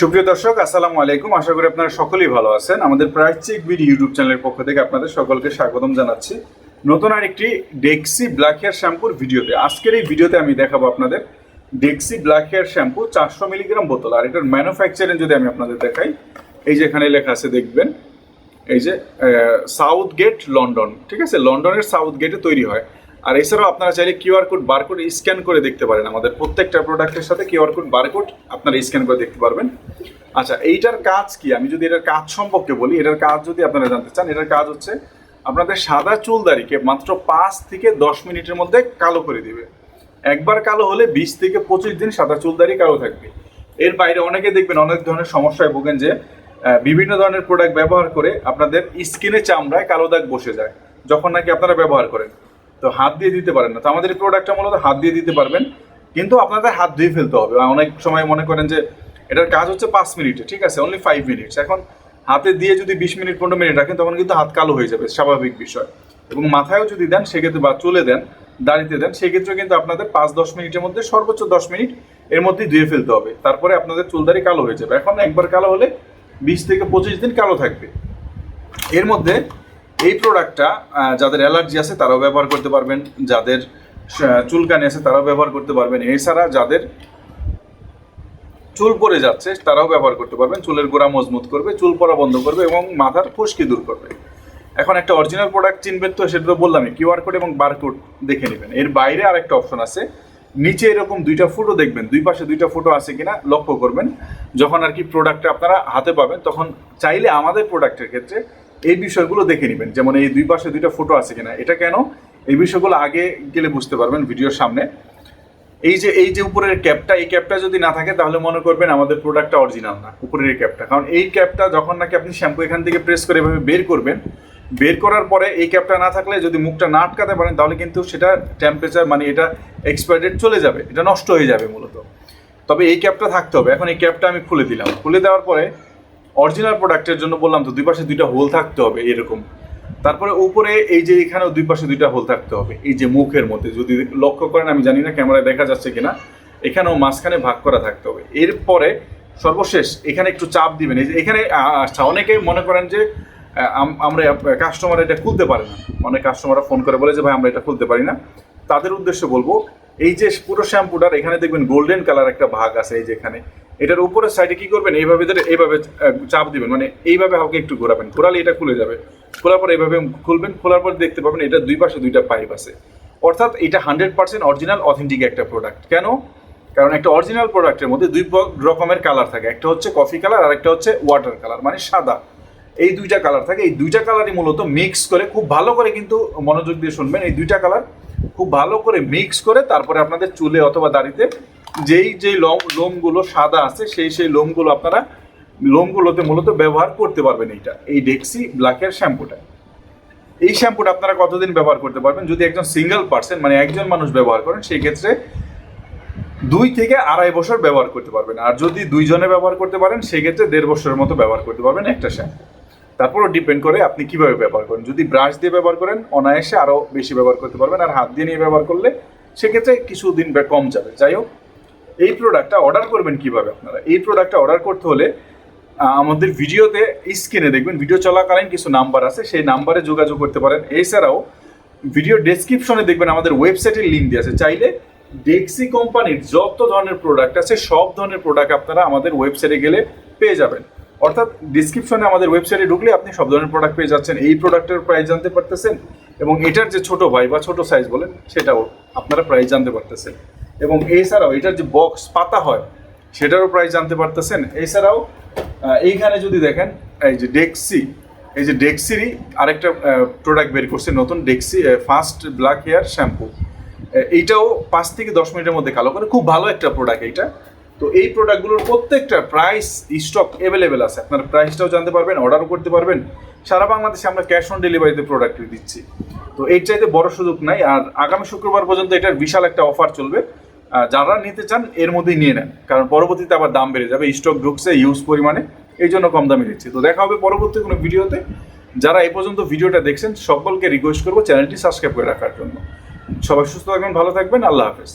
সুপ্রিয় দর্শক, আসসালামু আলাইকুম। আশা করি আপনারা সকলেই ভালো আছেন। আমাদের প্রাইস চেক বিডি ইউটিউব চ্যানেলের পক্ষ থেকে আপনাদের সকলকে স্বাগতম জানাচ্ছি। নতুন আরেকটি ডেক্সি ব্ল্যাক হেয়ার শ্যাম্পুর ভিডিওতে। আজকের এই ভিডিওতে আমি দেখাবো আপনাদের ডেক্সি ব্ল্যাক হেয়ার শ্যাম্পু চারশো মিলিগ্রাম বোতল। আর এটার ম্যানুফ্যাকচারিং যদি আমি আপনাদের দেখাই, এই যে এখানে লেখা আছে, দেখবেন, এই যে সাউথ গেট লন্ডন ঠিক আছে? লন্ডনের সাউথ গেটে তৈরি হয়। আর এছাড়াও আপনারা চাইলে কিউআর কোড বারকোড স্ক্যান করে দেখতে পারেন আমাদের প্রত্যেকটা প্রোডাক্টের সাথে কিউআর কোড বারকোড আপনারা স্ক্যান করে দেখতে পারবেন। আচ্ছা এইটার কাজ কি? আমি যদি এটার কাজ সম্পর্কে বলি, এটার কাজ যদি আপনারা জানতে চান, এটার কাজ হচ্ছে আপনাদের সাদা চুল চুলদারিকে মাত্র পাঁচ থেকে দশ মিনিটের মধ্যে কালো করে দিবে। একবার কালো হলে বিশ থেকে পঁচিশ দিন সাদা চুল চুলদারি কালো থাকবে। এর বাইরে অনেকে দেখবেন অনেক ধরনের সমস্যায় ভোগেন যে বিভিন্ন ধরনের প্রোডাক্ট ব্যবহার করে আপনাদের স্কিনে চামড়ায় কালো দাগ বসে যায়, যখন নাকি আপনারা ব্যবহার করেন। তো হাত দিয়ে দিতে পারেন না। তো আমাদের এই প্রোডাক্টটা মূলত হাত দিয়ে দিতে পারবেন। কিন্তু আপনাদের হাত ধুয়ে ফেলতে হবে। অনেক সময় মনে করেন যে এটার কাজ হচ্ছে পাঁচ মিনিটে, ঠিক আছে? অনলি ফাইভ মিনিটস এখন হাতে দিয়ে যদি বিশ মিনিট, পনেরো মিনিট রাখেন, তখন কিন্তু হাত কালো হয়ে যাবে। স্বাভাবিক বিষয়। এবং মাথায়ও যদি দেন, সেক্ষেত্রে বা চলে দেন, দাড়িতে দেন সেক্ষেত্রে কিন্তু আপনাদের পাঁচ দশ মিনিটের মধ্যে সর্বোচ্চ দশ মিনিট এর মধ্যেই ধুয়ে ফেলতে হবে। তারপরে আপনাদের চুলদারি কালো হয়ে যাবে। এখন একবার কালো হলে বিশ থেকে পঁচিশ দিন কালো থাকবে। এর মধ্যে এই প্রোডাক্টটা যাদের অ্যালার্জি আছে তারাও ব্যবহার করতে পারবেন, যাদের চুলকানি আছে তারাও ব্যবহার করতে পারবেন। এছাড়া যাদের চুল পড়ে যাচ্ছে তারাও ব্যবহার করতে পারবেন। চুলের গোড়া মজবুত করবে, চুল পড়া বন্ধ করবে এবং মাথার খুশকি দূর করবে। এখন একটা অরিজিনাল প্রোডাক্ট চিনবেন তো, সেটা তো বললামই কিউআর কোড এবং বারকোড দেখে নেবেন। এর বাইরে আরেকটা অপশন আছে। নিচে এরকম দুইটা ফুটো দেখবেন, দুই পাশে দুইটা ফুটো আছে কিনা লক্ষ্য করবেন। যখন আর কি প্রোডাক্টটা আপনারা হাতে পাবেন, তখন চাইলে আমাদের প্রোডাক্টের ক্ষেত্রে এই বিষয়গুলো দেখে নেবেন। যেমন এই দুই পাশে দুইটা ফুটো আছে কিনা। এটা কেন? এই বিষয়গুলো আগে গেলে বুঝতে পারবেন ভিডিওর সামনে। এই যে এই যে উপরের ক্যাপটা, এই ক্যাপটা যদি না থাকে তাহলে মনে করবেন আমাদের প্রোডাক্টটা অরিজিনাল না, উপরের এই ক্যাপটা। কারণ এই ক্যাপটা যখন নাকি আপনি শ্যাম্পু এখান থেকে প্রেস করে এভাবে বের করবেন, বের করার পরে এই ক্যাপটা না থাকলে যদি মুখটা না আটকাতে পারেন তাহলে কিন্তু সেটা টেম্পারেচার মানে এটা এক্সপায়ার ডেট চলে যাবে। এটা নষ্ট হয়ে যাবে মূলত। তবে এই ক্যাপটা থাকতে হবে। এখন এই ক্যাপটা আমি খুলে দিলাম। খুলে দেওয়ার পরে অরিজিনাল প্রোডাক্টের জন্য বললাম তো দুই পাশে দুইটা হোল থাকতে হবে এরকম। তারপরে উপরে এই যে এখানেও দুই পাশে দুইটা হোল থাকতে হবে। এই যে মুখের মধ্যে, যদি লক্ষ্য করেন, আমি জানি না ক্যামেরায় দেখা যাচ্ছে কিনা, এখানেও মাঝখানে ভাগ করা থাকতে হবে। এরপরে সর্বশেষ, এখানে একটু চাপ দিবেন। এই যে এখানে আচ্ছা অনেকেই মনে করেন যে আম- আমরা কাস্টমার এটা খুলতে পারে না। অনেক কাস্টমাররা ফোন করে বলে যে, ভাই, আমরা এটা খুলতে পারি না। তাদের উদ্দেশ্যে বলব, এই যে পুরো শ্যাম্পুটার এখানে দেখবেন গোল্ডেন কালার একটা ভাগ আছে, এই যে এখানে। এটার উপরের সাইডে কি করবেন? এইভাবে ধরে এইভাবে চাপ দিবেন। মানে এইভাবে হালকা একটু ঘোরাবেন। ঘোরালে এটা খুলে যাবে। খোলার পর এইভাবে খুলবেন। খোলার পর দেখতে পাবেন এটা দুই পাশে দুইটা পাইপ আছে। অর্থাৎ এটা হান্ড্রেড পার্সেন্ট অরিজিনাল অথেন্টিক একটা প্রোডাক্ট কেন? কারণ একটা অরিজিনাল প্রোডাক্টের মধ্যে দুই রকমের কালার থাকে। একটা হচ্ছে কফি কালার আর একটা হচ্ছে ওয়াটার কালার মানে সাদা। এই দুইটা কালার থাকে। এই দুইটা কালারই মূলত মিক্স করে খুব ভালো করে কিন্তু মনোযোগ দিয়ে শুনবেন। এই দুইটা কালার খুব ভালো করে মিক্স করে তারপরে আপনাদের চুলে অথবা দাড়িতে যেই যেই লোম লোমগুলো সাদা আছে, সেই সেই লোমগুলো আপনারা লোমগুলোতে মূলত ব্যবহার করতে পারবেন এইটা। এই ডেক্সি ব্ল্যাকের শ্যাম্পুটা। এই শ্যাম্পুটা আপনারা কতদিন ব্যবহার করতে পারবেন? যদি একজন সিঙ্গেল পার্সন মানে একজন মানুষ ব্যবহার করেন সেই ক্ষেত্রে দুই থেকে আড়াই বছর ব্যবহার করতে পারবেন। আর যদি দুইজনে ব্যবহার করতে পারেন, সেক্ষেত্রে দেড় বছরের মতো ব্যবহার করতে পারবেন একটা শ্যাম্পু। তারপরও ডিপেন্ড করে আপনি কীভাবে ব্যবহার করেন। যদি ব্রাশ দিয়ে ব্যবহার করেন, অনায়াসে আরও বেশি ব্যবহার করতে পারবেন। আর হাত দিয়ে নিয়ে ব্যবহার করলে, সেক্ষেত্রে কিছুদিন বে- কম যাবে। যাই হোক এই প্রোডাক্টটা অর্ডার করবেন কীভাবে আপনারা? এই প্রোডাক্টটা অর্ডার করতে হলে আমাদের ভিডিওতে স্ক্রিনে দেখবেন ভিডিও চলাকালীন কিছু নাম্বার আছে, সেই নাম্বারে যোগাযোগ করতে পারেন। এছাড়াও ভিডিও ডেসক্রিপশনে দেখবেন আমাদের ওয়েবসাইটের লিঙ্ক দিয়ে আছে। চাইলে ডেক্সি কোম্পানির যত ধরনের প্রোডাক্ট আছে, সব ধরনের প্রোডাক্ট আপনারা আমাদের ওয়েবসাইটে গেলে পেয়ে যাবেন। অর্থাৎ ডিসক্রিপশনে আমাদের ওয়েবসাইটে ঢুকলে আপনি সব ধরনের প্রোডাক্ট পেয়ে যাচ্ছেন। এই প্রোডাক্টের প্রাইস জানতে পারতেছেন এবং এটার যে ছোট ভাই বা ছোট সাইজ বলেন, সেটাও আপনারা প্রাইস জানতে পারতেছেন। এবং এছাড়াও এটার যে বক্স পাতা হয়, সেটারও প্রাইস জানতে পারতেছেন। এছাড়াও এইখানে যদি দেখেন, এই যে ডেক্সি এই যে ডেক্সিরই আরেকটা প্রোডাক্ট বের করছে, নতুন Dexe first black hair shampoo এইটাও পাঁচ থেকে দশ মিনিটের মধ্যে কালো করে। খুব ভালো একটা প্রোডাক্ট এইটা। তো এই প্রোডাক্টগুলোর প্রত্যেকটা প্রাইস স্টক অ্যাভেলেবেল আছে। আপনারা প্রাইসটাও জানতে পারবেন অর্ডারও করতে পারবেন। সারা বাংলাদেশে আমরা ক্যাশ অন ডেলিভারিতে প্রোডাক্ট দিচ্ছি। তো এর চাইতে বড় সুযোগ নাই। আর আগামী শুক্রবার পর্যন্ত এটার বিশাল একটা অফার চলবে। যারা নিতে চান, এর মধ্যেই নিয়ে নেন। কারণ পরবর্তীতে আবার দাম বেড়ে যাবে স্টক ঢুকছে ইউজ পরিমাণে, এই জন্য কম দামে দিচ্ছি। তো দেখা হবে পরবর্তী কোনো ভিডিওতে। যারা এই পর্যন্ত ভিডিওটা দেখছেন, সকলকে রিকোয়েস্ট করব চ্যানেলটি সাবস্ক্রাইব করে রাখার জন্য। সবাই সুস্থ থাকবেন, ভালো থাকবেন, আল্লাহ হাফেজ।